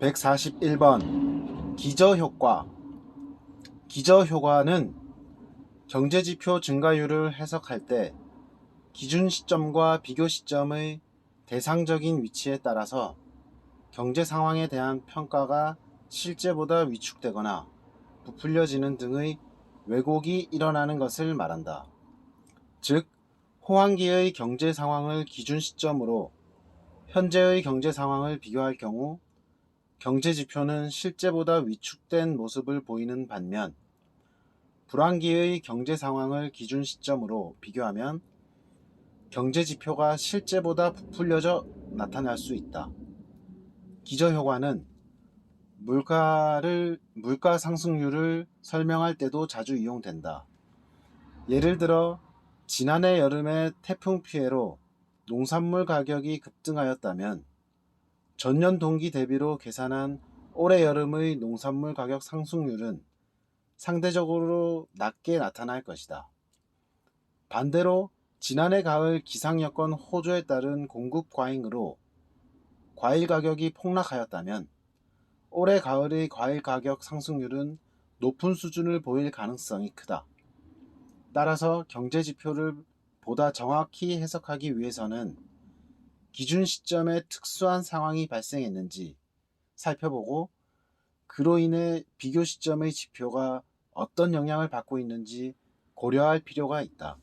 141번 기저효과 기저효과는 경제지표 증가율을 해석할 때 기준 시점과 비교 시점의 대상적인 위치에 따라서 경제 상황에 대한 평가가 실제보다 위축되거나 부풀려지는 등의 왜곡이 일어나는 것을 말한다. 즉, 호황기의 경제 상황을 기준 시점으로 현재의 경제 상황을 비교할 경우 경제 지표는 실제보다 위축된 모습을 보이는 반면 불황기의 경제 상황을 기준 시점으로 비교하면 경제 지표가 실제보다 부풀려져 나타날 수 있다. 기저 효과는 물가를 물가 상승률을 설명할 때도 자주 이용된다. 예를 들어 지난해 여름에 태풍 피해로 농산물 가격이 급등하였다면 전년 동기 대비로 계산한 올해 여름의 농산물 가격 상승률은 상대적으로 낮게 나타날 것이다. 반대로 지난해 가을 기상 여건 호조에 따른 공급 과잉으로 과일 가격이 폭락하였다면 올해 가을의 과일 가격 상승률은 높은 수준을 보일 가능성이 크다. 따라서 경제 지표를 보다 정확히 해석하기 위해서는 기준 시점에 특수한 상황이 발생했는지 살펴보고 그로 인해 비교 시점의 지표가 어떤 영향을 받고 있는지 고려할 필요가 있다.